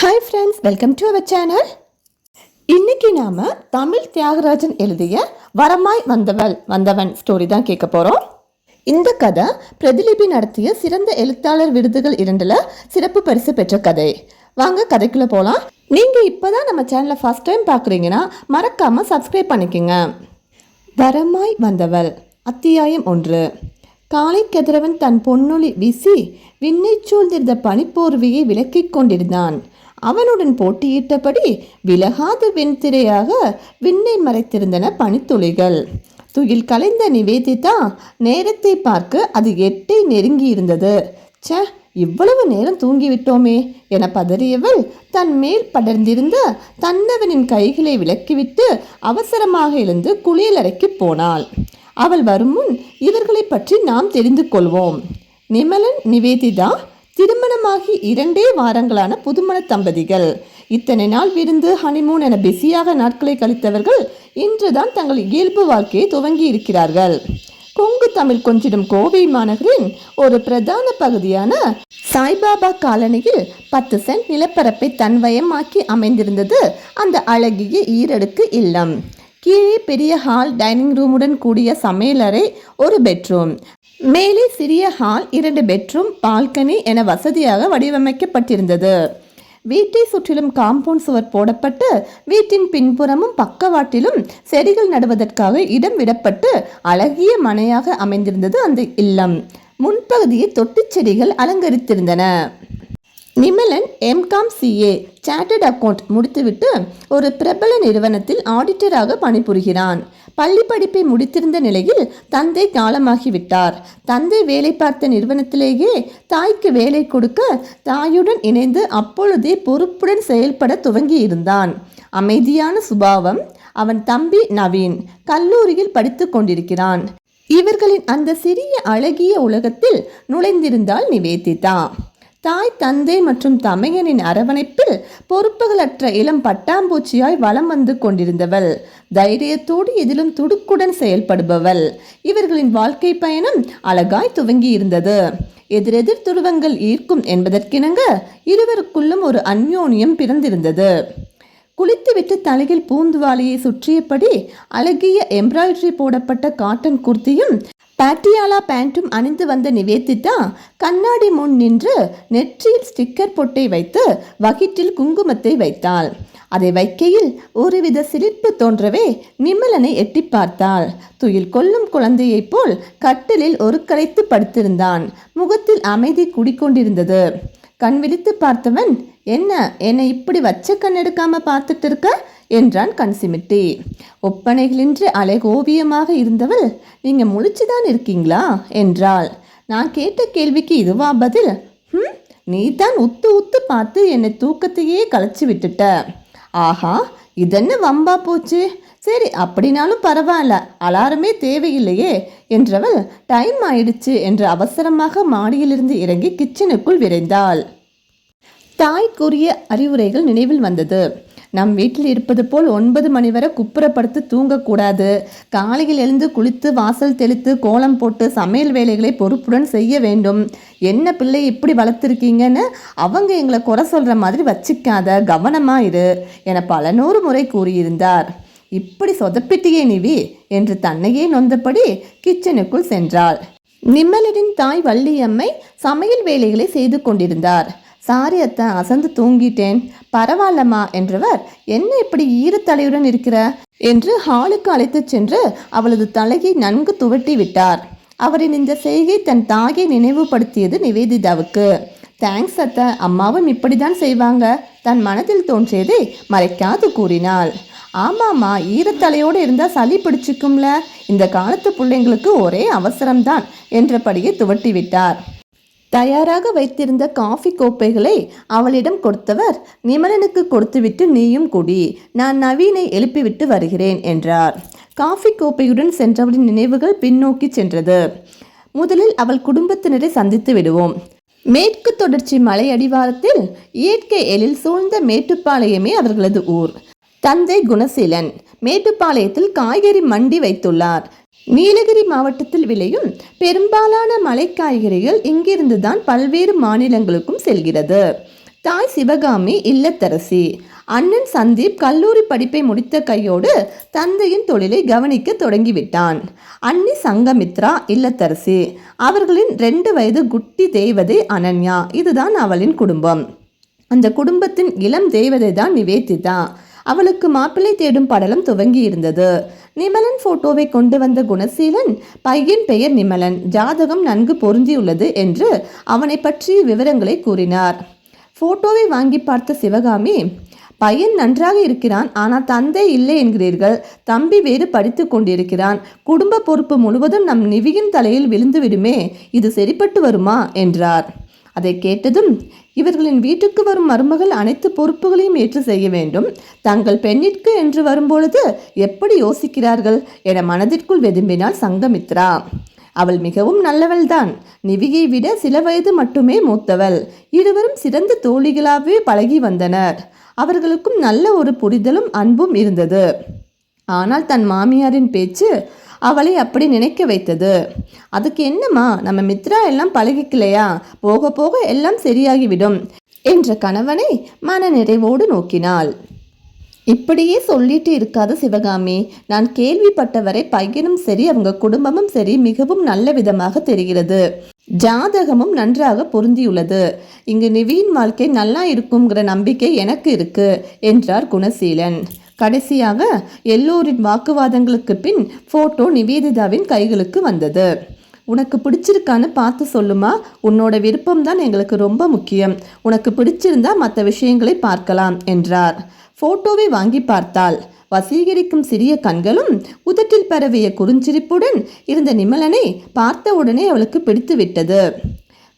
Hi friends welcome to our channel இன்னைக்கு நாம தமிழ் தியாகராஜன் எழுதிய வரமாய் வந்தவள் வந்தவன் ஸ்டோரி தான் கேட்க போறோம். இந்த கதை பிரதிலிபி நடத்திய சிறந்த எழுத்தாளர் விருதுகள் இரண்டுல சிறப்பு பரிசு பெற்ற கதை. வாங்க கதைக்குள்ள போலாம். நீங்க இப்பதான் நம்ம சேனலை ஃபர்ஸ்ட் டைம் பார்க்குறீங்கன்னா மறக்காம சப்ஸ்கிரைப் பண்ணிக்கோங்க. வரமாய் வந்தவள் அத்தியாயம் ஒன்று. காலை கதிரவன் தன் பொன்னொழி வீசி விண்ணை சூழ்ந்திருந்த பனிப்போர்வையை விலக்கிக் கொண்டிருந்தான். அவனுடன் போட்டியிட்டபடி விலகாத வெண்திரையாக விண்ணை மறைத்திருந்தன பனித்துளிகள். துயில் கலைந்த நிவேதிதா நேரத்தை பார்க்க அது எட்டை நெருங்கி இருந்தது இவ்வளவு நேரம் தூங்கிவிட்டோமே என பதறியவள் தன் மேல் படர்ந்திருந்த தன்னவனின் கைகளை விலக்கிவிட்டு அவசரமாக எழுந்து குளியலறைக்கு போனாள். அவள் வரும் முன் இவர்களை பற்றி நாம் தெரிந்து கொள்வோம். நிமலன் நிவேதிதா திருமணமாகி இரண்டே வாரங்களான புதுமண தம்பதிகள். இத்தனை நாள் விருந்து ஹனிமூன் என பிஸியாக நாட்களை கழித்தவர்கள் இன்றுதான் தங்கள் இயல்பு வாழ்க்கையை துவங்கி இருக்கிறார்கள். கொங்கு தமிழ் கொஞ்சிடும் கோவை மாநகரின் ஒரு பிரதான பகுதியான சாய்பாபா காலனியில் பத்து சென்ட் நிலப்பரப்பை தன்வயமாக்கி அமைந்திருந்தது அந்த அழகிய ஈரடுக்கு இல்லம். கீழே பெரிய ஹால் டைனிங் ரூமுடன் கூடிய சமையலறை ஒரு பெட்ரூம் மேலே சிறிய ஹால் இரண்டு பெட்ரூம் பால்கனி என வசதியாக வடிவமைக்கப்பட்டிருந்தது. வீட்டை சுற்றிலும் காம்பவுண்ட் சுவர் போடப்பட்டு வீட்டின் பின்புறமும் பக்கவாட்டிலும் செடிகள் நடுவதற்காக இடம் விடப்பட்டு அழகிய மனையாக அமைந்திருந்தது அந்த இல்லம். முன்பகுதியை தொட்டிச் செடிகள் அலங்கரித்திருந்தன. நிமலன் எம்காம் சிஏ சார்ட்டர்ட் அக்கவுண்ட் முடித்துவிட்டு ஒரு பிரபல நிறுவனத்தில் ஆடிட்டராக பணிபுரிகிறான். பள்ளி படிப்பை முடித்திருந்த நிலையில் தந்தை காலமாகிவிட்டார். தந்தை வேலை பார்த்த நிறுவனத்திலேயே தாய்க்கு வேலை கொடுக்க தாயுடன் இணைந்து அப்பொழுதே பொறுப்புடன் செயல்பட துவங்கி இருந்தான் அமைதியான சுபாவம் அவன் தம்பி நவீன் கல்லூரியில் படித்துக் கொண்டிருக்கிறான். இவர்களின் அந்த சிறிய அழகிய உலகத்தில் நுழைந்திருந்தால் நிவேதிதா. தாய் தந்தை மற்றும் தமையனின் அரவணைப்பில் பொறுப்புகளற்ற இளம் பட்டாம்பூச்சியாய் வலம் வந்து கொண்டிருந்தவள். தைரியத்தோடு எதிலும் துடுக்குடன் செயல்படுபவள். இவர்களின் வாழ்க்கை பயணம் அழகாய் துவங்கி இருந்தது எதிரெதிர் துருவங்கள் ஈர்க்கும் என்பதற்கிணங்க இருவருக்குள்ளும் ஒரு அந்யோன்யம் பிறந்திருந்தது. குளித்துவிட்டு தலையில் பூந்துவாளியை சுற்றியபடி அழகிய எம்ப்ராய்டரி போடப்பட்ட காட்டன் குர்த்தியும் பாட்டியாலா பேண்ட்டும் அணிந்து வந்த நிவேதிதா கண்ணாடி முன் நின்று நெற்றியில் ஸ்டிக்கர் பொட்டை வைத்து வகிட்டில் குங்குமத்தை வைத்தாள். அதை வைக்கையில் ஒருவித சிரிப்பு தோன்றவே நிமலனை எட்டி பார்த்தாள். துயில் கொல்லும் குழந்தையைப் போல் கட்டிலில் ஒரு கரைத்து படுத்திருந்தான். முகத்தில் அமைதி குடிக்கொண்டிருந்தது கண் விழித்து பார்த்தவன் என்ன என்னை இப்படி வச்ச கண் எடுக்காம பார்த்துட்டு இருக்க? என்றான் கன்சிமிட்டி. ஒப்பனைகளின்றி அழகோவியமாக இருந்தவள் நீங்கள் முழிச்சுதான் இருக்கீங்களா? என்றாள். நான் கேட்ட கேள்விக்கு இதுவா பதில்? ம் நீ தான் உத்து உத்து பார்த்து என்னை தூக்கத்தையே கலைச்சி விட்டுட்ட. ஆஹா இதென்ன வம்பா போச்சு? சரி அப்படினாலும் பரவாயில்ல அலாரமே தேவையில்லையே என்றவள் டைம் ஆயிடுச்சு என்று அவசரமாக மாடியிலிருந்து இறங்கி கிச்சனுக்குள் விரைந்தாள். தாய்க்குரிய அறிவுரைகள் நினைவில் வந்தது. நம் வீட்டில் இருப்பது போல் ஒன்பது மணி வரை குப்புறப்படுத்து தூங்கக்கூடாது. காலையில் எழுந்து குளித்து வாசல் தெளித்து கோலம் போட்டு சமையல் வேலைகளை பொறுப்புடன் செய்ய வேண்டும். என்ன பிள்ளை இப்படி வளர்த்துருக்கீங்கன்னு அவங்க எங்களை குறை சொல்கிற மாதிரி வச்சுக்காத கவனமாக இரு என பல நூறு முறை கூறியிருந்தார். இப்படி சொதப்பிட்டியே நிவி என்று தன்னையே நொந்தபடி கிச்சனுக்குள் சென்றாள். நிம்மலரின் தாய் வள்ளியம்மை சமையல் வேலைகளை செய்து கொண்டிருந்தார். சாரி அத்தை அசந்து தூங்கிட்டேன். பரவாயில்லம்மா என்றவர் என்ன இப்படி ஈரத்தலையுடன் இருக்கிற? என்று ஹாலுக்கு அழைத்துச் சென்று அவளது தலையை நன்கு துவட்டி விட்டார். அவரின் இந்த செய்கை தன் தாயை நினைவுபடுத்தியது நிவேதிதாவுக்கு. தேங்க்ஸ் அத்தை. அம்மாவும் இப்படிதான் செய்வாங்க. தன் மனதில் தோன்றியதை மறைக்காது கூறினாள். ஆமாம்மா ஈரத்தலையோடு இருந்தால் சளி பிடிச்சிக்கும்ல. இந்த காலத்து பிள்ளைங்களுக்கு ஒரே அவசரம்தான் என்றபடியே துவட்டி விட்டார். தயாராக வைத்திருந்த காஃபி கோப்பைகளை அவளிடம் கொடுத்தவர் நிமலனுக்கு கொடுத்துவிட்டு நீயும் குடி. நான் நவீனை எழுப்பிவிட்டு வருகிறேன் என்றார். காஃபி கோப்பையுடன் சென்றவளின் நினைவுகள் பின்னோக்கி சென்றது. முதலில் அவள் குடும்பத்தினரை சந்தித்து விடுவோம். மேற்கு தொடர்ச்சி மலை அடிவாரத்தில் இயற்கை எழில் சூழ்ந்த மேட்டுப்பாளையமே அவர்களது ஊர். தந்தை குணசீலன் மேட்டுப்பாளையத்தில் காய்கறி மண்டி வைத்துள்ளார். நீலகிரி மாவட்டத்தில் விளையும் பெரும்பாலான மலை காய்கறிகள் இங்கிருந்துதான் பல்வேறு மாநிலங்களுக்கும் செல்கிறது. தாய் சிவகாமி இல்லத்தரசி. அண்ணன் சந்தீப் கல்லூரி படிப்பை முடித்த கையோடு தந்தையின் தொழிலை கவனிக்க தொடங்கிவிட்டான். அண்ணி சங்கமித்ரா இல்லத்தரசி. அவர்களின் ரெண்டு வயது குட்டி தேவதை அனன்யா. இதுதான் அவளின் குடும்பம். அந்த குடும்பத்தின் இளம் தேவதை தான் நிவேதிதா. அவளுக்கு மாப்பிள்ளை தேடும் படலம் துவங்கி இருந்தது நிமலன் போட்டோவை கொண்டு வந்த குணசீலன் பையன் பெயர் நிமலன் ஜாதகம் நன்கு பொருந்தியுள்ளது என்று அவனை பற்றிய விவரங்களை கூறினார். போட்டோவை வாங்கி பார்த்த சிவகாமி பையன் நன்றாக இருக்கிறான் ஆனால் தந்தை இல்லை என்கிறீர்கள். தம்பி வேறு படித்து கொண்டிருக்கிறான். குடும்ப பொறுப்பு முழுவதும் நம் நிவியின் தலையில் விழுந்து விடுமே இது சரிப்பட்டு வருமா? என்றார். அதை கேட்டதும் இவர்களின் வீட்டுக்கு வரும் மருமகள் அனைத்து பொறுப்புகளையும் ஏற்று செய்ய வேண்டும். தங்கள் பெண்ணிற்கு என்று வரும்பொழுது எப்படி யோசிக்கிறார்கள் என மனதிற்குள் வெதும்பினாள் சங்கமித்ரா. அவள் மிகவும் நல்லவள்தான். நிவியை விட சில வயது மட்டுமே மூத்தவள். இருவரும் சிறந்த தோழிகளாகவே பழகி வந்தனர். அவர்களுக்கும் நல்ல ஒரு புரிதலும் அன்பும் இருந்தது. ஆனால் தன் மாமியாரின் பேச்சு அவளை அப்படி நினைக்க வைத்தது. அதுக்கு என்னம்மா நம்ம மித்ரா எல்லாம் பழகிக்கலையா? போக போக எல்லாம் சரியாகிவிடும் என்ற கணவனை மன நிறைவோடு நோக்கினாள். இப்படியே சொல்லிட்டு இருக்காத சிவகாமி நான் கேள்விப்பட்டவரை பையனும் சரி அவங்க குடும்பமும் சரி மிகவும் நல்ல விதமாக தெரிகிறது. ஜாதகமும் நன்றாக பொருந்தியுள்ளது. இங்கு நிவியின் வாழ்க்கை நல்லா இருக்குங்கிற நம்பிக்கை எனக்கு இருக்கு என்றார் குணசீலன். கடைசியாக எல்லோரின் வாக்குவாதங்களுக்கு பின் போட்டோ நிவேதிதாவின் கைகளுக்கு வந்தது. உனக்கு பிடிச்சிருக்கான்னு பார்த்து சொல்லுமா? உன்னோட விருப்பம் தான் எங்களுக்கு ரொம்ப முக்கியம். உனக்கு பிடிச்சிருந்தா மற்ற விஷயங்களை பார்க்கலாம் என்றார். போட்டோவை வாங்கி பார்த்தாள். வசீகரிக்கும் சிறிய கண்களும் உதட்டில் பரவிய குறுஞ்சிரிப்புடன் இருந்த நிமலனை பார்த்த உடனே அவளுக்கு பிடித்து விட்டது.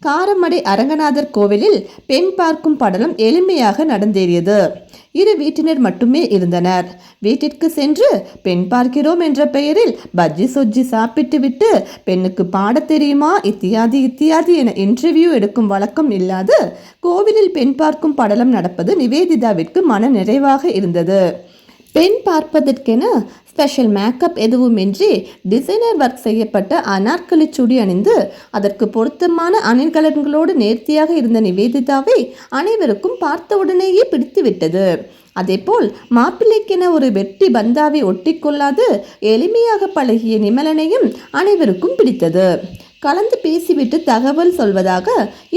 காரமடை அரங்கநாதர் கோவிலில் பெண் பார்க்கும் படலம் எளிமையாக நடந்தேறியது. இரு வீட்டினர் மட்டுமே இருந்தனர். வீட்டிற்கு சென்று பெண் பார்க்கிறோம் என்ற பெயரில் பஜ்ஜி சொஜ்ஜி சாப்பிட்டுவிட்டு பெண்ணுக்கு பாடத் தெரியுமா? இத்தியாதி இத்தியாதி என இன்டர்வியூ எடுக்கும் வழக்கம் இல்லாது கோவிலில் பெண் பார்க்கும் படலம் நடப்பது நிவேதிதாவிற்கு மன நிறைவாக இருந்தது. பெண் பார்ப்பதற்கென ஸ்பெஷல் மேக்கப் எதுவுமின்றி டிசைனர் ஒர்க் செய்யப்பட்ட அனார்கலி சுடி அணிந்து அதற்கு பொருத்தமான அணிகலன்களோடு நேர்த்தியாக இருந்த நிவேதிதாவை அனைவருக்கும் பார்த்தவுடனேயே பிடித்து விட்டது அதேபோல் மாப்பிள்ளைக்கென ஒரு வெட்டி பந்தாவை ஒட்டிக்கொள்ளாது எளிமையாக பழகிய நிமலனையும் அனைவருக்கும் பிடித்தது. கலந்து பேசிவிட்டு தகவல் சொல்வதாக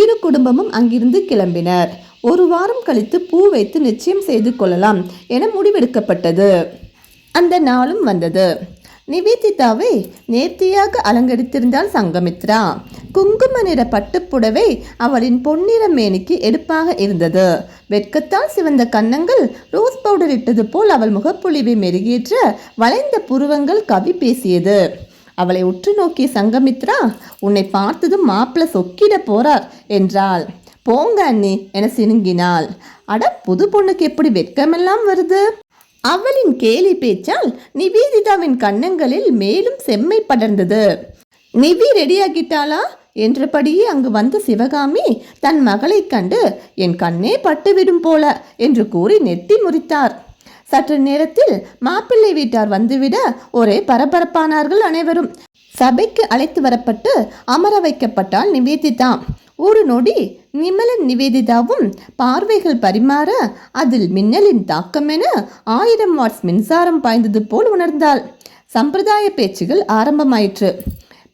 இரு குடும்பமும் அங்கிருந்து கிளம்பினர். ஒரு வாரம் கழித்து பூ வைத்து நிச்சயம் செய்து கொள்ளலாம் என முடிவெடுக்கப்பட்டது. அந்த நாளும் வந்தது. நிவேதிதாவை நேர்த்தியாக அலங்கரித்திருந்தாள் சங்கமித்ரா. குங்கும நிற பட்டுப்புடவை அவளின் பொன்னிற மேனிக்கு எடுப்பாக இருந்தது. வெட்கத்தால் சிவந்த கன்னங்கள் ரோஸ் பவுடர் இட்டது போல் அவள் முகப்பொழிவை மெருகேற்ற வளைந்த புருவங்கள் கவி பேசியது. அவளை உற்று நோக்கிய சங்கமித்ரா உன்னை பார்த்ததும் மாப்பிள்ள சொக்கிட போறார் என்றாள். போங்க அண்ணி என சினுங்கினாள். அட புது பொண்ணுக்கு எப்படி வெட்கமெல்லாம் வருது? அவளின் கேலி பேச்சால் நிவேதிதாவின் கண்ணங்களில் மேலும் செம்மை படர்ந்தது. நிவி ரெடியாகிட்டாளா? என்றபடியே அங்கு வந்த சிவகாமி தன் மகளைக் கண்டு என் கண்ணே பட்டுவிடும் போல என்று கூறி நெட்டி முறித்தார். சற்று நேரத்தில் மாப்பிள்ளை வீட்டார் வந்துவிட ஒரே பரபரப்பானார்கள் அனைவரும். சபைக்கு அழைத்து வரப்பட்டு அமர வைக்கப்பட்டால் நிவேதிதா. ஒரு நொடி நிமலன் நிவேதிதாவும் பார்வைகள் பரிமாற அதில் மின்னலின் தாக்கம் என ஆயிரம் வாட்ஸ் மின்சாரம் பாய்ந்தது போல் உணர்ந்தாள். சம்பிரதாய பேச்சுகள் ஆரம்பமாயிற்று.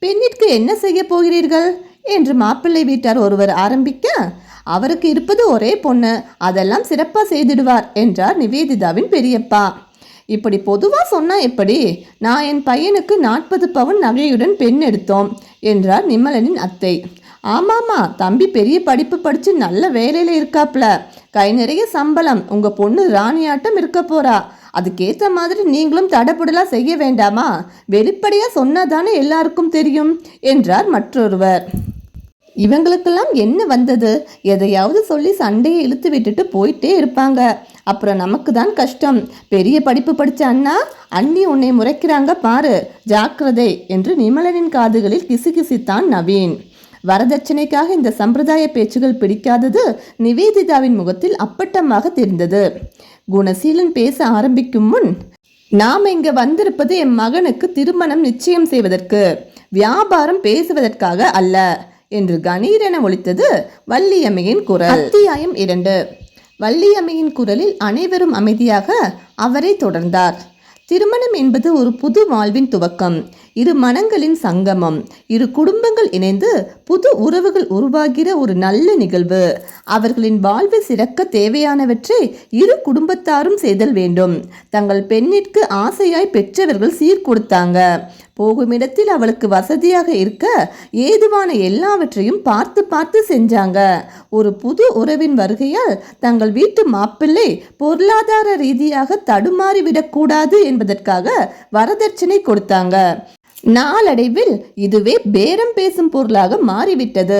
பெண்ணிற்கு என்ன செய்ய போகிறீர்கள்? என்று மாப்பிள்ளை வீட்டார் ஒருவர் ஆரம்பிக்க அவருக்கு இருப்பது ஒரே பொண்ணு அதெல்லாம் சிறப்பாக செய்திடுவார் என்றார் நிவேதிதாவின் பெரியப்பா. இப்படி பொதுவாக சொன்னா எப்படி? நான் என் பையனுக்கு நாற்பது பவுன் நகையுடன் பெண் எடுத்தோம் என்றார் நிமலனின் அத்தை. ஆமாம்மா தம்பி பெரிய படிப்பு படித்து நல்ல வேலையில் இருக்காப்ல. கை நிறைய சம்பளம். உங்கள் பொண்ணு ராணியாட்டம் இருக்க போறா. அதுக்கேற்ற மாதிரி நீங்களும் தடபுடலா செய்ய வேண்டாமா? வெளிப்படையாக சொன்னாதானே எல்லாருக்கும் தெரியும் என்றார் மற்றொருவர். இவங்களுக்கெல்லாம் என்ன வந்தது? எதையாவது சொல்லி சண்டையை இழுத்து விட்டுட்டு போயிட்டே இருப்பாங்க. அப்புறம் நமக்கு தான் கஷ்டம். பெரிய படிப்பு படித்த அண்ணா அண்ணி உன்னை முறைக்கிறாங்க பாரு ஜாக்கிரதை என்று நிமலனின் காதுகளில் கிசுகிசித்தான் நவீன். வரதட்சணைக்காக இந்த சம்பிரதாய பேச்சுகள் பிடிக்காதது நிவேதிதாவின் முகத்தில் அப்பட்டமாக தெரிந்தது. குணசீலன் பேச ஆரம்பிக்கும் முன் நாம் இங்க வந்திருப்பது என் மகனுக்கு திருமணம் நிச்சயம் செய்வதற்கு வியாபாரம் பேசுவதற்காக அல்ல என்று கணீரென ஒழித்தது வள்ளியம்மையின் குரல். அத்தியாயம் இரண்டு. வள்ளியம்மையின் குரலில் அனைவரும் அமைதியாக அவரை தொடர்ந்தார். திருமணம் என்பது ஒரு புது வாழ்வின் துவக்கம். இரு மனங்களின் சங்கமம். இரு குடும்பங்கள் இணைந்து புது உறவுகள் உருவாகிற ஒரு நல்ல நிகழ்வு. அவர்களின் வாழ்வு சிறக்க தேவையானவற்றை இரு குடும்பத்தாரும் செய்தல் வேண்டும். தங்கள் பெண்ணிற்கு ஆசையாய் பெற்றவர்கள் சீர்கொடுத்தாங்க. போகும் இடத்தில் அவளுக்கு வசதியாக இருக்க ஏதுவான எல்லாவற்றையும் பார்த்து பார்த்து செஞ்சாங்க. ஒரு புது உறவின் வருகையால் தங்கள் வீட்டு மாப்பிள்ளை பொருளாதார ரீதியாக தடுமாறிவிடக்கூடாது என்பதற்காக வரதட்சணை கொடுத்தாங்க. நாளடைவில் இதுவே பேரம் பேசும் பொருளாக மாறிவிட்டது.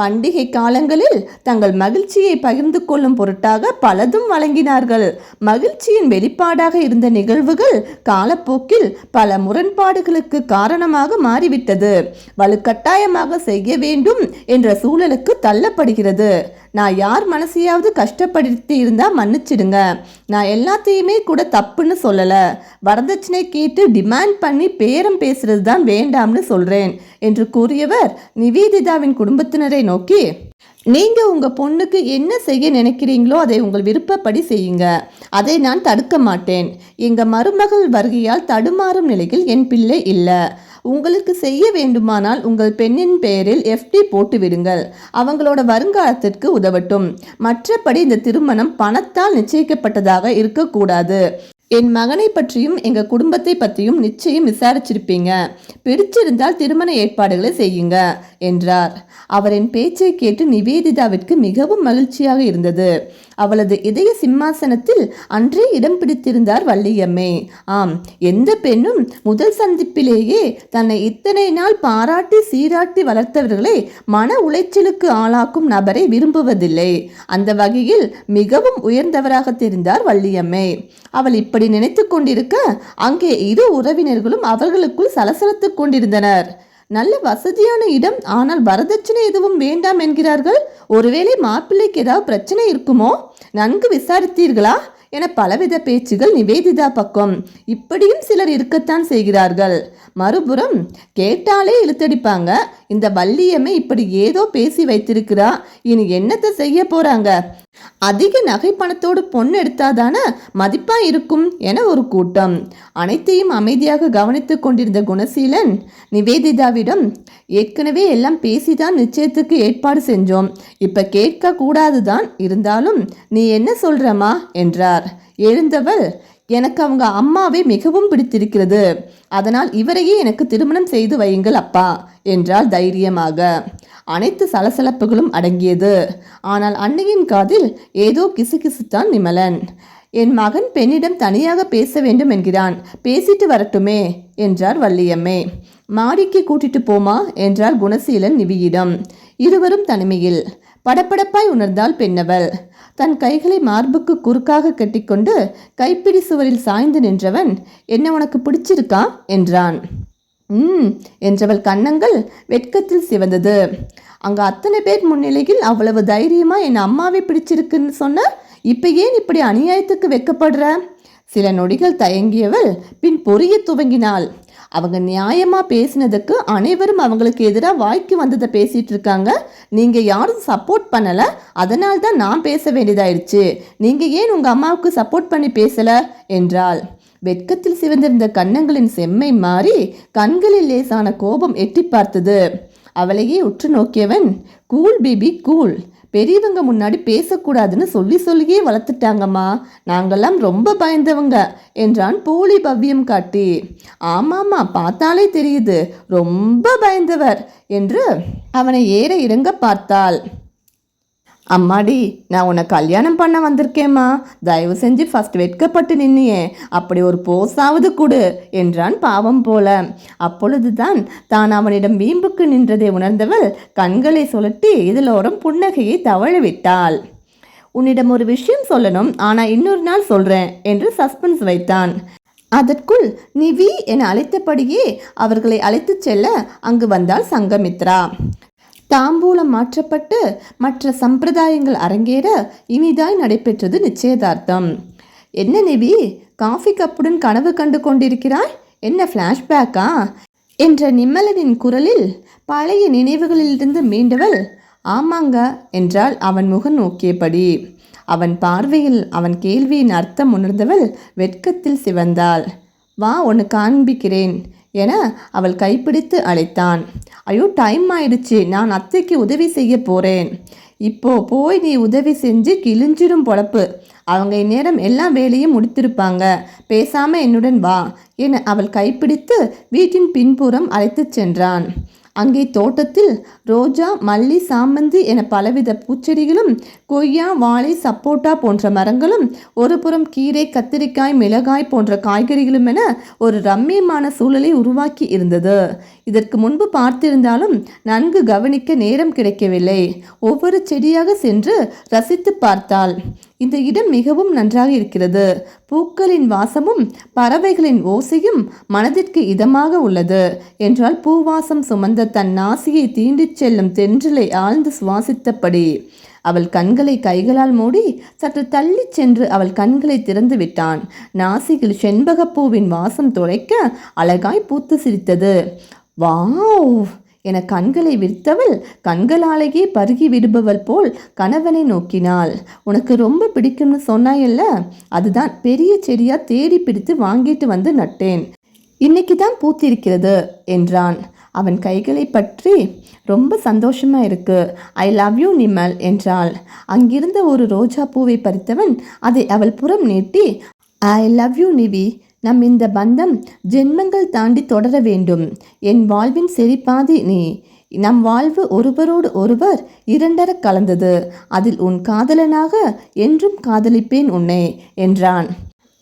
பண்டிகை காலங்களில் தங்கள் மகிழ்ச்சியை பகிர்ந்து கொள்ளும் பொருட்டாக பலதும் வழங்கினார்கள். மகிழ்ச்சியின் வெளிப்பாடாக இருந்த நிகழ்வுகள் காலப்போக்கில் பல முரண்பாடுகளுக்கு காரணமாக மாறிவிட்டது. வலுக்கட்டாயமாக செய்ய வேண்டும் என்ற சூழலுக்கு தள்ளப்படுகிறது. நான் யார் மனசையாவது கஷ்டப்படுத்தி இருந்தா மன்னிச்சிடுங்க. நான் எல்லாத்தையுமே கூட தப்புன்னு சொல்லல. வரதட்சணை கேட்டு டிமாண்ட் பண்ணி பேரம் பேசுறது தான் வேண்டாம்னு சொல்றேன் என்று கூறியவர் நிவேதிதாவின் குடும்பத்தினரை நோக்கி நீங்க உங்க பொண்ணுக்கு என்ன செய்ய நினைக்கிறீங்களோ அதை உங்கள் விருப்பப்படி செய்யுங்க. அதை நான் தடுக்க மாட்டேன். எங்க மருமகள் வருகையால் தடுமாறும் நிலையில் என் பிள்ளை இல்லை. உங்களுக்கு செய்ய வேண்டுமானால் உங்கள் பெண்ணின் பெயரில் எஃப்டி போட்டு விடுங்கள். அவங்களோட வருங்காலத்திற்கு உதவட்டும். மற்றபடி இந்த திருமணம் பணத்தால் நிச்சயிக்கப்பட்டதாக இருக்கக்கூடாது. என் மகனை பற்றியும் எங்க குடும்பத்தை பற்றியும் நிச்சயம் விசாரிச்சிருப்பீங்க. பிடிச்சிருந்தால் திருமண ஏற்பாடுகளை செய்யுங்க என்றார். அவரின் பேச்சை கேட்டு நிவேதிதாவிற்கு மிகவும் மகிழ்ச்சியாக இருந்தது. அவளது இதய சிம்மாசனத்தில் அன்றே இடம் பிடித்திருந்தார் வள்ளியம்மை. ஆம் எந்த பெண்ணும் முதல் சந்திப்பிலேயே தன்னை இத்தனை நாள் பாராட்டி சீராட்டி வளர்த்தவர்களை மன உளைச்சலுக்கு ஆளாக்கும் நபரை விரும்புவதில்லை. அந்த வகையில் மிகவும் உயர்ந்தவராக தெரிந்தார் வள்ளியம்மை. அவள் இப்படி நினைத்து கொண்டிருக்க அங்கே இரு உறவினர்களும் அவர்களுக்குள் சலசலத்துக் கொண்டிருந்தனர். நல்ல வசதியான இடம் ஆனால் வரதட்சணை எதுவும் வேண்டாம் என்கிறார்கள். ஒருவேளை மாப்பிள்ளைக்கு ஏதாவது பிரச்சனை இருக்குமோ? நன்கு விசாரித்தீர்களா? என பலவித பேச்சுகள் நிவேதிதா பக்கம். இப்படியும் சிலர் இருக்கத்தான் செய்கிறார்கள். மறுபுறம் கேட்டாலே இழுத்தடிப்பாங்க. இந்த வள்ளியம்மை இப்படி ஏதோ பேசி வைத்திருக்கிறா. இனி என்னத்தை செய்ய போறாங்க? அதிக நகை பணத்தோடு பொண்ணு எடுத்தாதானே மதிப்பா இருக்கும் என ஒரு கூட்டம். அனைத்தையும் அமைதியாக கவனித்துக் கொண்டிருந்த குணசீலன் நிவேதிதாவிடம் ஏற்கனவே எல்லாம் பேசிதான் நிச்சயத்துக்கு ஏற்பாடு செஞ்சோம். இப்ப கேட்க கூடாதுதான் இருந்தாலும் நீ என்ன சொல்றமா? என்றார். எழுந்தவள் எனக்கு அவங்க அம்மாவை மிகவும் பிடித்திருக்கிறது. அதனால் இவரையே எனக்கு திருமணம் செய்து வையுங்கள் அப்பா என்றால் தைரியமாக. அனைத்து சலசலப்புகளும் அடங்கியது. ஆனால் அன்னையின் காதில் ஏதோ கிசுகிசுத்தான் நிமலன். என் மகன் பெண்ணிடம் தனியாக பேச வேண்டும் என்கிறான். பேசிட்டு வரட்டுமே என்றார் வள்ளியம்மை. மாடிக்கு கூட்டிட்டு போமா என்றார் குணசீலன் நிவியிடம். இருவரும் தனிமையில். படப்படப்பாய் உணர்ந்தாள் பெண்ணவள். தன் கைகளை மார்புக்கு குறுக்காக கட்டிக்கொண்டு கைப்பிடி சுவரில் சாய்ந்து நின்றவன் என்ன உனக்கு பிடிச்சிருக்கா? என்றான். ம் என்றவள் கன்னங்கள் வெட்கத்தில் சிவந்தது. அங்கே அத்தனை பேர் முன்னிலையில் அவ்வளவு தைரியமா என் அம்மாவை பிடிச்சிருக்குன்னு சொன்ன இப்ப ஏன் இப்படி அநியாயத்துக்கு வெக்கப்படுற சில நொடிகள் தயங்கியவள் பின் பொரிய துவங்கினாள். அவங்க நியாயமாக பேசினதுக்கு அனைவரும் அவங்களுக்கு எதிராக வாய்க்கு வந்ததை பேசிகிட்டு இருக்காங்க. நீங்கள் யாரும் சப்போர்ட் பண்ணலை. அதனால் தான் நான் பேச வேண்டியதாயிடுச்சு நீங்கள் ஏன் உங்கள் அம்மாவுக்கு சப்போர்ட் பண்ணி பேசலை? என்றாள். வெட்கத்தில் சிவந்திருந்த கன்னங்களின் செம்மை மாறி கண்களில் லேசான கோபம் எட்டி பார்த்தது. அவளையே உற்று நோக்கியவன் கூல் பேபி கூல் பெரியவங்க முன்னாடி பேசக்கூடாதுன்னு சொல்லி சொல்லியே வளர்த்துட்டாங்கம்மா. நாங்கெல்லாம் ரொம்ப பயந்தவங்க என்றான் போலி பவ்யம் காட்டி. ஆமாம்மா பார்த்தாலே தெரியுது ரொம்ப பயந்தவர் என்று அவனை ஏற இறங்க பார்த்தாள். அம்மாடி நான் உன்னை கல்யாணம் பண்ண வந்திருக்கேம்மா. தயவு செஞ்சு ஃபஸ்ட் வெட்கப்பட்டு நின்னியே. அப்படி ஒரு போஸாவது கொடு என்றான் பாவம் போல. அப்பொழுதுதான் தான் அவனிடம் வீம்புக்கு நின்றதை உணர்ந்தவள் கண்களை சுழட்டி ஓரம் புன்னகையை தவழ விட்டாள் உன்னிடம் ஒரு விஷயம் சொல்லணும் ஆனால் இன்னொரு நாள் சொல்கிறேன் என்று சஸ்பென்ஸ் வைத்தான். அதற்குள் நிவி என அழைத்தபடியே அவர்களை அழைத்துச் செல்ல அங்கு வந்தாள் சங்கமித்ரா. தாம்பூலம் மாற்றப்பட்டு மற்ற சம்பிரதாயங்கள் அரங்கேற இனிதாய் நடைபெற்றது நிச்சயதார்த்தம். என்ன நிவி காஃபி கப்புடன் கனவு கண்டு கொண்டிருக்கிறாய்? என்ன ஃப்ளாஷ்பேக்கா? என்ற நிம்மலனின் குரலில் பழைய நினைவுகளிலிருந்து மீண்டவள் ஆமாங்க என்றாள் அவன் முகம் நோக்கியபடி. அவன் பார்வையில் அவன் கேள்வியின் அர்த்தம் உணர்ந்தவள் வெட்கத்தில் சிவந்தாள். வா ஒன்று காண்பிக்கிறேன். என அவள் கைப்பிடித்து அழைத்தான். ஐயோ டைம் ஆயிடுச்சு. நான் அத்தைக்கு உதவி செய்ய போகிறேன் இப்போ போய் நீ உதவி செஞ்சு கிழிஞ்சிடும் பொழப்பு. அவங்க இந்நேரம் எல்லா வேலையும் முடித்திருப்பாங்க. பேசாமல் என்னுடன் வா என அவள் கைப்பிடித்து வீட்டின் பின்புறம் அழைத்துச் சென்றான். அங்கே தோட்டத்தில் ரோஜா மல்லி சாமந்தி என பலவித பூச்செடிகளும் கொய்யா வாழை சப்போட்டா போன்ற மரங்களும் ஒருபுறம் கீரை கத்திரிக்காய் மிளகாய் போன்ற காய்கறிகளும் என ஒரு ரம்மியமான சூழலை உருவாக்கி இருந்தது. இதற்கு முன்பு பார்த்திருந்தாலும் நன்கு கவனிக்க நேரம் கிடைக்கவில்லை. ஒவ்வொரு செடியாக சென்று ரசித்து பார்த்தாள் இந்த இடம் மிகவும் நன்றாக இருக்கிறது. பூக்களின் வாசமும் பறவைகளின் ஓசையும் மனதிற்கு இதமாக உள்ளது. என்றால் பூவாசம் சுமந்த தன் நாசியை தீண்டிச் செல்லும் தென்றலை ஆழ்ந்து சுவாசித்தபடி அவள் கண்களை கைகளால் மூடி சற்று தள்ளிச் சென்று அவள் கண்களை திறந்து விட்டான். நாசியில் செண்பகப்பூவின் வாசம் துளைக்க அழகாய் பூத்து சிரித்தது. வாவ்! என கண்களை விரித்தவள் கண்களாலேயே பருகி விடுபவள் போல் கணவனை நோக்கினாள். உனக்கு ரொம்ப பிடிக்கும்னு சொன்னாயல்ல? அதுதான் பெரிய செடியா தேடி பிடித்து வாங்கிட்டு வந்து நட்டேன். இன்னைக்கு தான் பூத்திருக்கிறது என்றான். அவன் கைகளை பற்றி ரொம்ப சந்தோஷமா இருக்கு. ஐ லவ் யூ நிமல் என்றாள். அங்கிருந்த ஒரு ரோஜா பூவை பறித்தவன் அதை அவள் புறம் நீட்டி ஐ லவ் யூ நிவி நம் இந்த பந்தம் ஜென்மங்கள் தாண்டி தொடர வேண்டும். என் வாழ்வின் செறிப்பாதி நீ. நம் வாழ்வு ஒருவரோடு ஒருவர் இரண்டர கலந்தது. அதில் உன் காதலனாக என்றும் காதலிப்பேன் உன்னை என்றான்.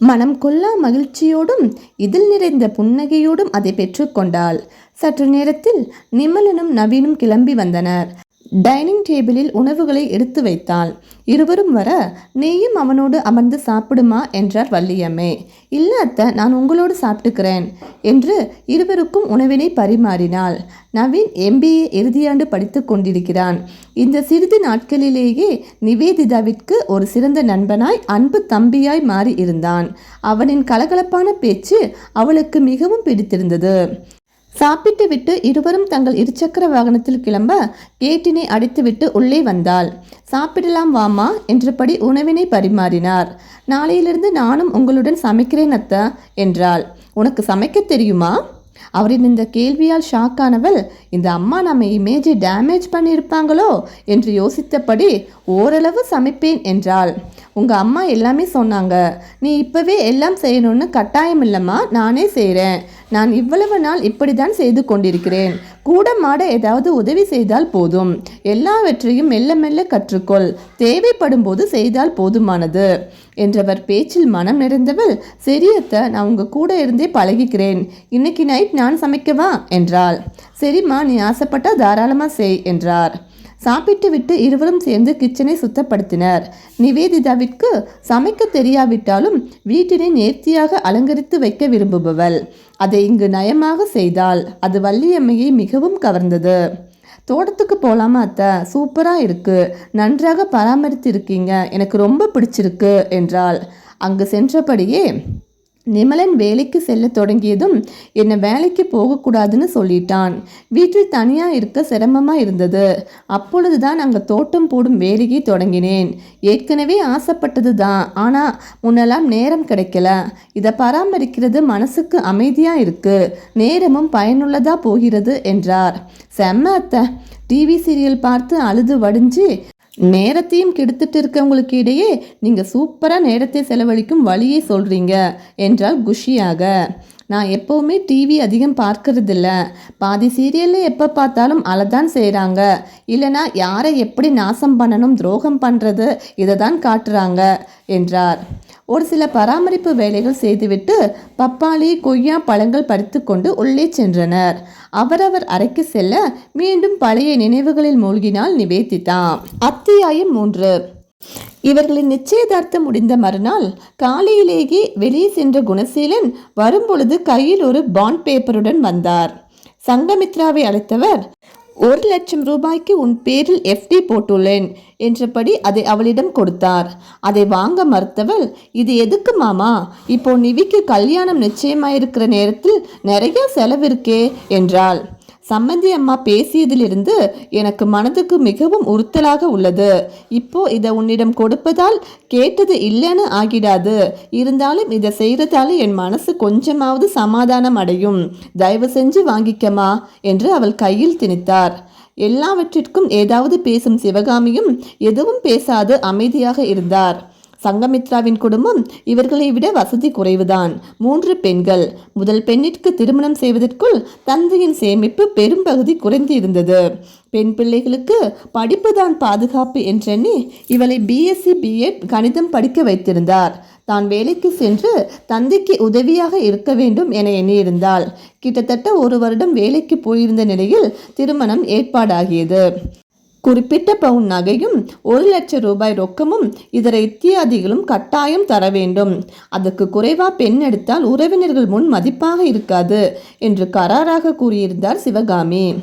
மனம் கொல்லா மகிழ்ச்சியோடும் இதில் நிறைந்த புன்னகையோடும் அதை பெற்றுக்கொண்டாள் சற்று நேரத்தில் நிமலனும் நவீனும் கிளம்பி வந்தனர். டைனிங் டேபிளில் உணவுகளை எடுத்து வைத்தாள். இருவரும் வர நீயும் அவனோடு அமர்ந்து சாப்பிடுமா? என்றார் வள்ளியம்மே. இல்ல அத்தை நான் உங்களோடு சாப்பிட்டுக்கிறேன் என்று இருவருக்கும் உணவினை பரிமாறினாள். நவீன் எம்பிஏ இறுதியாண்டு படித்து கொண்டிருக்கிறான். இந்த சிறிது நாட்களிலேயே நிவேதிதாவிற்கு ஒரு சிறந்த நண்பனாய் அன்பு தம்பியாய் மாறி இருந்தான். அவனின் கலகலப்பான பேச்சு அவளுக்கு மிகவும் பிடித்திருந்தது. சாப்பிட்டுவிட்டு இருவரும் தங்கள் இருசக்கர வாகனத்தில் கிளம்ப கேட்டினை அடித்துவிட்டு உள்ளே வந்தாள். சாப்பிடலாம் வாமா என்றபடி உணவினை பரிமாறினார். நாளையிலிருந்து நானும் உங்களுடன் சமைக்கிறேன் அத்தா என்றாள். உனக்கு சமைக்க தெரியுமா? அவரின் இந்த கேள்வியால் ஷாக்கானவள் இந்த அம்மா நம்ம இமேஜை டேமேஜ் பண்ணியிருப்பாங்களோ என்று யோசித்தபடி ஓரளவு சமைப்பேன் என்றாள். உங்க அம்மா எல்லாமே சொன்னாங்க நீ இப்பவே எல்லாம் செய்யணும்னு கட்டாயம் இல்லைம்மா நானே செய்கிறேன் நான் இவ்வளவு நாள் இப்படித்தான் செய்து கொண்டிருக்கிறேன். கூட மாட ஏதாவது உதவி செய்தால் போதும். எல்லாவற்றையும் மெல்ல மெல்ல கற்றுக்கொள். தேவைப்படும் போது செய்தால் போதுமானது. என்றவர் பேச்சில் மனம் நிறைந்தவள் சரியத்த நான் உங்க கூட இருந்தே பழகிக்கிறேன். இன்னைக்கு நைட் நான் சமைக்கவா? என்றாள். சரிம்மா நீ ஆசைப்பட்டா தாராளமாக செய் என்றார். சாப்பிட்டு விட்டு இருவரும் சேர்ந்து கிச்சனை சுத்தப்படுத்தினர். நிவேதிதாவிற்கு சமைக்க தெரியாவிட்டாலும் வீட்டினை நேர்த்தியாக அலங்கரித்து வைக்க விரும்புபவள். அதை இங்கு நயமாக செய்தால் அது வள்ளியம்மையை மிகவும் கவர்ந்தது. தோட்டத்துக்கு போகலாமா அத்தை? சூப்பராக இருக்கு. நன்றாக பராமரித்து இருக்கீங்க எனக்கு ரொம்ப பிடிச்சிருக்கு என்றாள். அங்கு சென்றபடியே நிமலன் வேலைக்கு செல்ல தொடங்கியதும் என்னை வேலைக்கு போகக்கூடாதுன்னு சொல்லிட்டான். வீட்டில் தனியாக இருக்க சிரமமாக இருந்தது. அப்பொழுது தான் அங்கே தோட்டம் போடும் வேலையை தொடங்கினேன். ஏற்கனவே ஆசைப்பட்டது தான் ஆனால் முன்னெல்லாம் நேரம் கிடைக்கல. இதை பராமரிக்கிறது மனசுக்கு அமைதியாக இருக்கு. நேரமும் பயனுள்ளதாக போகிறது என்றார். செம்ம அத்தை. டிவி சீரியல் பார்த்து அழுது வடிஞ்சு நேரத்தையும் கெடுத்துட்டு இருக்கவங்களுக்கு இடையே நீங்கள் சூப்பராக நேரத்தை செலவழிக்கும் வழியை சொல்கிறீங்க என்றால் குஷியாக. நான் எப்போவுமே டிவி அதிகம் பார்க்கறதில்ல. பாதி சீரியலில் எப்போ பார்த்தாலும் அழதான் செய்கிறாங்க இல்லைனா யாரை எப்படி நாசம் பண்ணணும் துரோகம் பண்ணுறது இதை தான் காட்டுறாங்க என்றார். ஒரு சில பராமரிப்பு வேலைகள் செய்துவிட்டு பப்பாளி கொய்யா பழங்கள் பறித்துக்கொண்டு உள்ளே சென்றனர். அவரவர் அறைக்கு செல்ல மீண்டும் பழைய நினைவுகளில் மூழ்கினாள் நிவேதிதா. அத்தியாயம் மூன்று. இவர்களின் நிச்சயதார்த்தம் முடிந்த மறுநாள் காலையிலேயே வெளியே சென்ற குணசீலன் வரும்பொழுது கையில் ஒரு பாண்ட் பேப்பருடன் வந்தார். சங்கமித்ராவை அழைத்தவர் ஒரு லட்சம் ரூபாய்க்கு உன் பேரில் எஃப்டி போட்டுள்ளேன் என்றபடி அதை அவளிடம் கொடுத்தார். அதை வாங்க மறுத்தவள் இது எதுக்கு மாமா? இப்போ நிவிக்கு கல்யாணம் நிச்சயமாயிருக்கிற நேரத்தில் நிறைய செலவிருக்கே என்றாள். சம்மந்தி அம்மா பேசியதிலிருந்து எனக்கு மனதுக்கு மிகவும் உறுத்தலாக உள்ளது. இப்போ இதை உன்னிடம் கொடுப்பதால் கேட்டது இல்லைன்னு ஆகிடாது. இருந்தாலும் இதை செய்கிறதால என் மனசு கொஞ்சமாவது சமாதானம் அடையும். தயவு செஞ்சு வாங்கிக்கமா என்று அவள் கையில் திணித்தார். எல்லாவற்றிற்கும் ஏதாவது பேசும் சிவகாமியும் எதுவும் பேசாது அமைதியாக இருந்தார். சங்கமித்ராவின் குடும்பம் இவர்களை விட வசதி குறைவுதான். மூன்று பெண்கள். முதல் பெண்ணிற்கு திருமணம் செய்வதற்குள் தந்தையின் சேமிப்பு பெரும்பகுதி குறைந்து இருந்தது பெண் பிள்ளைகளுக்கு படிப்புதான் பாதுகாப்பு என்றெண்ணி இவளை பிஎஸ்சி பிஎட் கணிதம் படிக்க வைத்திருந்தார். தான் வேலைக்கு சென்று தந்தைக்கு உதவியாக இருக்க வேண்டும் என எண்ணியிருந்தாள். கிட்டத்தட்ட ஒரு வருடம் வேலைக்கு போயிருந்த நிலையில் திருமணம் ஏற்பாடாகியது. குறிப்பிட்ட பவுன் நகையும் ஒரு லட்சம் ரூபாய் ரொக்கமும் இதர இத்தியாதிகளும் கட்டாயம் தர வேண்டும். அதுக்கு குறைவா பெண் எடுத்தால் உறவினர்கள் முன் மதிப்பாக இருக்காது என்று கராராக கூறியிருந்தார் சிவகாமி.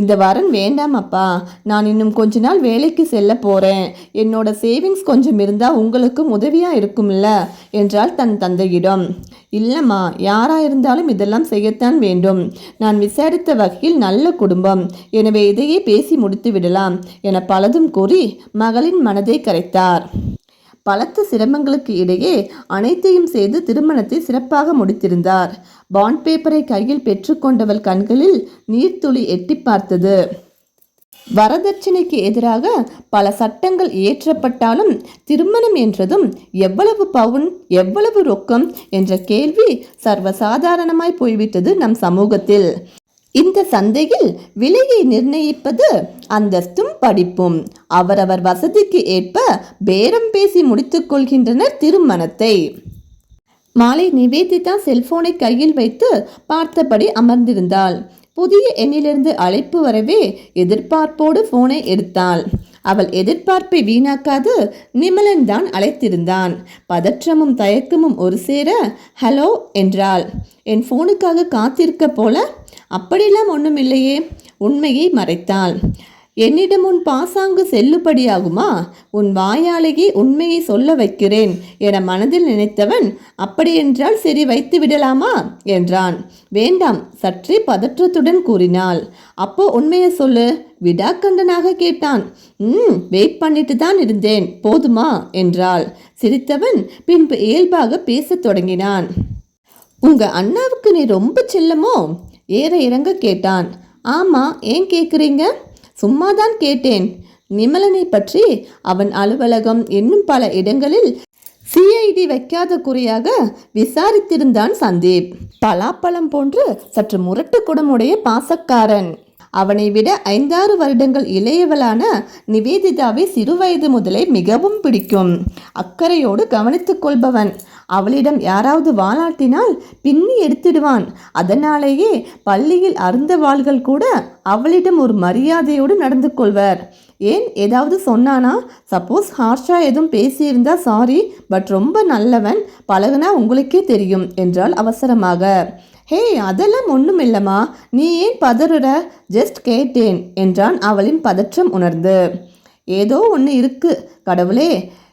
இந்த வரன் வேண்டாம் அப்பா நான் இன்னும் கொஞ்ச நாள் வேலைக்கு செல்ல போறேன். என்னோட சேவிங்ஸ் கொஞ்சம் இருந்தா உங்களுக்கும் உதவியா இருக்கும்ல என்றால் தன் தந்தையிடம். இல்லம்மா யாரா இருந்தாலும் இதெல்லாம் செய்யத்தான் வேண்டும். நான் விசாரித்த வகையில் நல்ல குடும்பம். எனவே இதையே பேசி முடித்து விடலாம் என பலதும் கூறி மகளின் மனதை கரைத்தார். பலத்த சிரமங்களுக்கு இடையே அனைத்தையும் செய்து திருமணத்தை சிறப்பாக முடித்திருந்தார். பாண்ட் பேப்பரை கையில் பெற்றுக்கொண்டவள் கண்களில் நீர்த்துளி எட்டி பார்த்தது. வரதட்சணைக்கு எதிராக பல சட்டங்கள் இயற்றப்பட்டாலும் திருமணம் என்றதும் எவ்வளவு பவுன் எவ்வளவு ரொக்கம் என்ற கேள்வி சர்வசாதாரணமாய் போய்விட்டது நம் சமூகத்தில். இந்த சந்தையில் விலையை நிர்ணயிப்பது அந்தஸ்தும் படிப்பும். அவரவர் வசதிக்கு ஏற்ப பேரம் பேசி முடித்துக் கொள்கின்றனர் திருமணத்தை. மாலை நிவேதிதா செல்போனை கையில் வைத்து பார்த்தபடி அமர்ந்திருந்தாள். புதிய எண்ணிலிருந்து அழைப்பு வரவே எதிர்பார்ப்போடு போனை எடுத்தாள். அவள் எதிர்பார்ப்பை வீணாக்காது நிமலன் தான் அழைத்திருந்தான். பதற்றமும் தயக்கமும் ஒரு சேர ஹலோ என்றாள். என் ஃபோனுக்காக காத்திருக்க போல அப்படியெல்லாம் ஒன்றும் இல்லையே உண்மையை மறைத்தாள். என்னிடம் உன் பாசாங்கு செல்லுபடியாகுமா? உன் வாயாலேயே உண்மையை சொல்ல வைக்கிறேன் என மனதில் நினைத்தவன் அப்படியென்றால் சரி வைத்து விடலாமா? என்றான். வேண்டாம் சற்றே பதற்றத்துடன் கூறினாள். அப்போ உண்மையை சொல்லு. விடாக்கண்டனாக கேட்டான். ம் வெயிட் பண்ணிட்டு தான் இருந்தேன். போதுமா? என்றாள். சிரித்தவன் பின்பு இயல்பாக பேசத் தொடங்கினான். உங்க அண்ணாவுக்கு நீ ரொம்ப செல்லமோ? ஏற இறங்க கேட்டான். ஆமாம் ஏன் கேட்குறீங்க சும்மாதான் கேட்டேன். நிமலனை பற்றி அவன் அலுவலகம் இன்னும் பல இடங்களில் சிஐடி வைக்காத குறையாக விசாரித்திருந்தான் சந்தீப். பலாப்பழம் போன்று சற்று முரட்டு குடமுடைய பாசக்காரன். அவனை விட ஐந்தாறு வருடங்கள் இளையவளான நிவேதிதாவை சிறுவயது முதலே மிகவும் பிடிக்கும். அக்கறையோடு கவனித்துக் கொள்பவன். அவளிடம் யாராவது வாலாட்டினால் பின்னி எடுத்துடுவான். அதனாலேயே பள்ளியில் அருந்த வாள்கள் கூட அவளிடம் ஒரு மரியாதையோடு நடந்து கொள்வர். ஏன் ஏதாவது சொன்னானா சப்போஸ் ஹார்ஷா எதுவும் பேசியிருந்தா சாரி பட் ரொம்ப நல்லவன் பழகுனா உங்களுக்கே தெரியும் என்றால் அவசரமாக. ஹே அதெல்லாம் ஒன்றும் இல்லைம்மா நீ ஏன் பதறுற? ஜஸ்ட் கேட்டேன் என்றான் அவளின் பதற்றம் உணர்ந்து. ஏதோ ஒன்று இருக்கு கடவுளே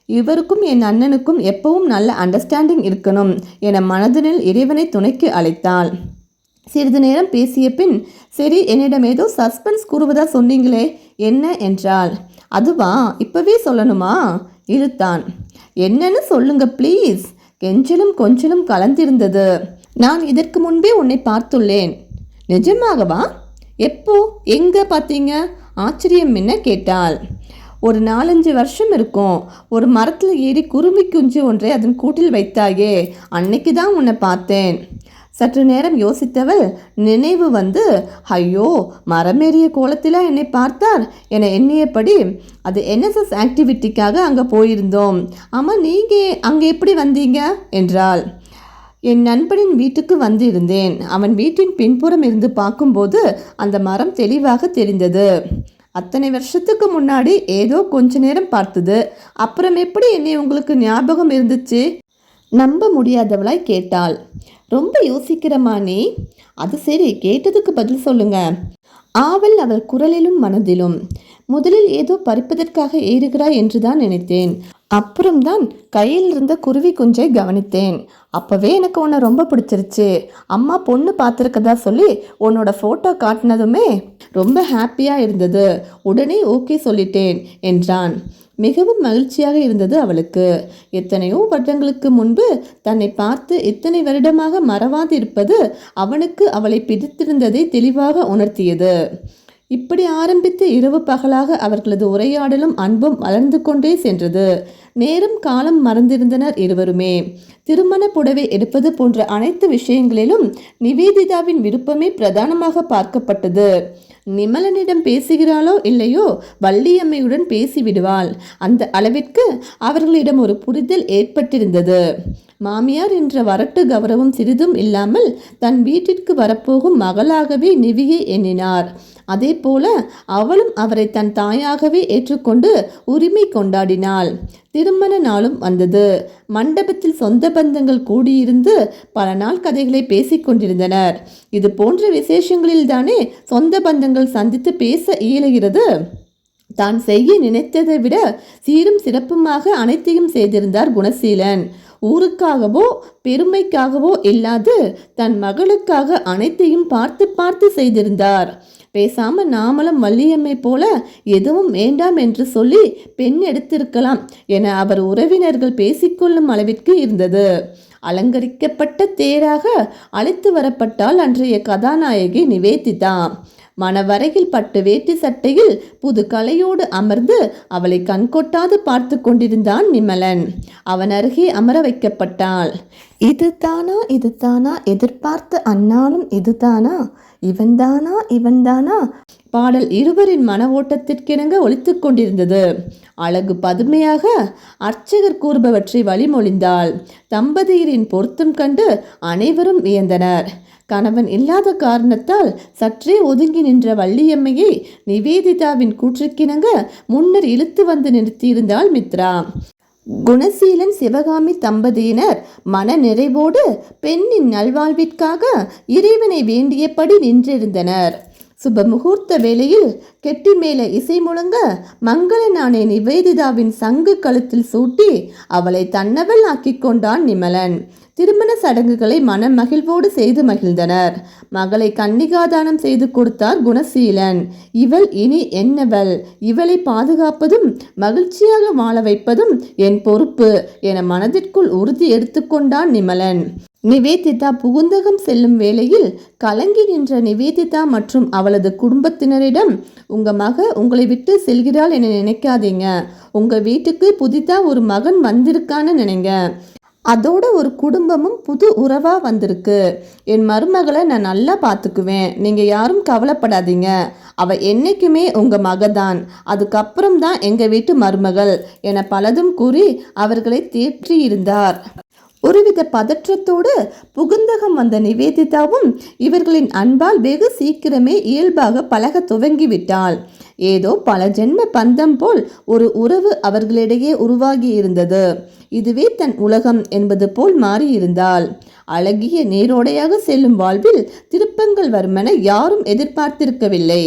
இவருக்கும் என் அண்ணனுக்கும் எப்பவும் நல்ல அண்டர்ஸ்டாண்டிங் இருக்கணும் என மனதினில் இறைவனை துணைக்கு அழைத்தாள். சிறிது நேரம் பேசிய பின் சரி என்னிடம் ஏதோ சஸ்பென்ஸ் கூறுவதா சொன்னீங்களே என்ன என்றாள். அதுவா இப்பவே சொல்லணுமா? இழுத்தான். என்னன்னு சொல்லுங்க ப்ளீஸ். கெஞ்சலும் கொஞ்சலும் கலந்திருந்தது. நான் இதற்கு முன்பே உன்னை பார்த்துள்ளேன். நிஜமாகவா? எப்போ? எங்க பார்த்தீங்க? ஆச்சரியம் என்ன கேட்டாள். ஒரு நாலஞ்சு வருஷம் இருக்கும். ஒரு மரத்தில் ஏறி குருவி குஞ்சு ஒன்றை அதன் கூட்டில் வைத்தாயே அன்னைக்கு தான் உன்னை பார்த்தேன். சற்று நேரம் யோசித்தவள் நினைவு வந்து ஐயோ மரமேறிய கோலத்தில் என்னை பார்த்தார்? என எண்ணியபடி அது என்எஸ்எஸ் ஆக்டிவிட்டிக்காக அங்கே போயிருந்தோம். ஆமாம் நீங்கள் அங்கே எப்படி வந்தீங்க? என்றாள். என் நண்பனின் வீட்டுக்கு வந்து இருந்தேன் அவன் வீட்டின் பின்புறம் இருந்து பார்க்கும்போது அந்த மரம் தெளிவாக தெரிந்தது. அத்தனை வருஷத்துக்கு முன்னாடி ஏதோ கொஞ்ச நேரம் பார்த்தது. அப்புறம் எப்படி என்னை உங்களுக்கு ஞாபகம் இருந்துச்சு? நம்ப முடியாதவளாய் கேட்டாள். ரொம்ப யோசிக்கிறமா நீ அது சரி கேட்டதுக்கு பதில் சொல்லுங்க. ஆவல் அவள் குரலிலும் மனதிலும் முதலில் ஏதோ பறிப்பதற்காக ஏறுகிறாய் என்றுதான் நினைத்தேன். அப்புறம்தான் கையில் இருந்த குருவி குஞ்சை கவனித்தேன். அப்பவே எனக்கு உன்னை ரொம்ப பிடிச்சிருச்சு. அம்மா பொண்ணு பார்த்துருக்கதா சொல்லி உன்னோட ஃபோட்டோ காட்டினதுமே ரொம்ப ஹாப்பியாக இருந்தது. உடனே ஓகே சொல்லிட்டேன் என்றான். மிகவும் மகிழ்ச்சியாக இருந்தது அவளுக்கு. எத்தனையோ வருடங்களுக்கு முன்பு தன்னை பார்த்து இத்தனை வருடமாக மறவாதிருப்பது அவனுக்கு அவளை பிடித்திருந்ததை தெளிவாக உணர்த்தியது. இப்படி ஆரம்பித்து இரவு பகலாக அவர்களது உரையாடலும் அன்பும் வளர்ந்து கொண்டே சென்றது. நேரம் காலம் மறந்திருந்தனர் இருவருமே. திருமண புடவை எடுப்பது போன்ற அனைத்து விஷயங்களிலும் நிவேதிதாவின் விருப்பமே பிரதானமாக பார்க்கப்பட்டது. நிமலனிடம் பேசுகிறாளோ இல்லையோ வள்ளியம்மையுடன் பேசிவிடுவாள். அந்த அளவிற்கு அவர்களிடம் ஒரு புரிதல் ஏற்பட்டிருந்தது. மாமியார் என்ற வரட்டு கௌரவம் சிறிதும் இல்லாமல் தன் வீட்டிற்கு வரப்போகும் மகளாகவே நிவியை எண்ணினார். அதே போல அவளும் அவரை தன் தாயாகவே ஏற்றுக்கொண்டு உரிமை கொண்டாடினாள். திருமண நாளும் வந்தது. மண்டபத்தில் சொந்த பந்தங்கள் கூடியிருந்து பல நாள் கதைகளை பேசிக்கொண்டிருந்தனர் இது போன்ற விசேஷங்களில்தானே சொந்த பந்தங்கள் சந்தித்து பேச இயலுகிறது? தான் செய்ய நினைத்ததை விட சீரும் சிறப்புமாக அனைத்தையும் செய்திருந்தார் குணசீலன். ஊருக்காகவோ பெருமைக்காகவோ இல்லாது தன் மகளுக்காக அனைத்தையும் பார்த்து பார்த்து செய்திருந்தார். பேசாம நாமளும் வள்ளியம்மை போல எதுவும் வேண்டாம் என்று சொல்லி பெண் எடுத்திருக்கலாம் என அவர் உறவினர்கள் பேசிக்கொள்ளும் அளவிற்கு இருந்தது. அலங்கரிக்கப்பட்ட தேராக அழைத்து வரப்பட்டால் அன்றைய கதாநாயகி நிவேதிதா. மணவரையில் பட்டு வேட்டி சட்டையில் புது கலையோடு அமர்ந்து அவளை கண்கொட்டாது பார்த்து கொண்டிருந்தான் நிமலன் அவன் அருகே அமர வைக்கப்பட்டாள். இது தானா இது தானா எதிர்பார்த்த அண்ணாலும் இதுதானா? இவன்தானா இவன்தானா? பாடல் இருவரின் மன ஓட்டத்திற்கிணங்க ஒலித்து கொண்டிருந்தது. அழகு பதுமையாக அர்ச்சகர் கூறுபவற்றை வழிமொழிந்தாள். தம்பதியரின் பொருத்தம் கண்டு அனைவரும் வியந்தனர். கணவன் இல்லாத காரணத்தால் சற்றே ஒதுங்கி நின்ற வள்ளியம்மையை நிவேதிதாவின் கூற்றுக்கிணங்க முன்னர் இழுத்து வந்து நிறுத்தியிருந்தாள் மித்ரா. குணசீலன் சிவகாமி தம்பதியினர் மன நிறைவோடு பெண்ணின் நல்வாழ்விற்காக இறைவனை வேண்டியபடி நின்றிருந்தனர். சுப முகூர்த்த வேளையில் கெட்டி மேல இசை முழங்க மங்கள நாணய நிவேதிதாவின் சங்கு கழுத்தில் சூட்டி அவளை தன்னவள் ஆக்கிக் கொண்டான் நிமலன். திருமண சடங்குகளை மன மகிழ்வோடு செய்து மகிழ்ந்தனர். மகளை கன்னிகாதானம் செய்து கொடுத்தார் குணசீலன். இவள் இனி என்னவள்? இவளை பாதுகாப்பதும் மகிழ்ச்சியாக வாழ வைப்பதும் என் பொறுப்பு என மனதிற்குள் உறுதி எடுத்துக்கொண்டான் நிமலன். நிவேதிதா புகுந்தகம் செல்லும் வேளையில் கலங்கி நின்ற நிவேதிதா மற்றும் அவளது குடும்பத்தினரிடம் உங்க மக உங்களை விட்டு செல்கிறாள் என நினைக்காதீங்க. உங்க வீட்டுக்கு புதிதா ஒரு மகன் வந்திருக்கான்னு நினைங்க. அதோட ஒரு குடும்பமும் புது உறவா வந்திருக்கு. என் மருமகளை நான் நல்லா பார்த்துக்குவேன் நீங்க யாரும் கவலைப்படாதீங்க. அவ என்னைக்குமே உங்க மகதான். அதுக்கப்புறம் தான் எங்க வீட்டு மருமகள். என பலதும் கூறி அவர்களை தேற்றியிருந்தார். ஒருவித பதற்றத்தோடு புகுந்தகம் வந்த நிவேதிதாவும் இவர்களின் அன்பால் வெகு சீக்கிரமே இயல்பாக பழக துவங்கிவிட்டாள். ஏதோ பல ஜென்ம பந்தம் போல் ஒரு உறவு அவர்களிடையே உருவாகி இருந்தது. இதுவே தன் உலகம் என்பது போல் மாறியிருந்தாள். அழகிய நேரோடையாக செல்லும் வாழ்வில் திருப்பங்கள் வருமென யாரும் எதிர்பார்த்திருக்கவில்லை.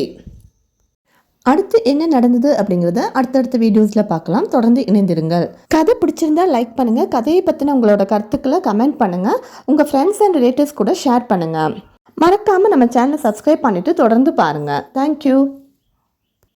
அடுத்து என்ன நடந்தது அப்படிங்கிறத அடுத்தடுத்த வீடியோஸில் பார்க்கலாம். தொடர்ந்து இணைந்திருங்கள். கதை பிடிச்சிருந்தா லைக் பண்ணுங்கள் கதையை பற்றின உங்களோட கருத்துக்களை கமெண்ட் பண்ணுங்கள் உங்கள் ஃப்ரெண்ட்ஸ் அண்ட் ரிலேட்டிவ்ஸ் கூட ஷேர் பண்ணுங்கள் மறக்காமல் நம்ம சேனலை சப்ஸ்கிரைப் பண்ணிவிட்டு தொடர்ந்து பாருங்கள் தேங்க்யூ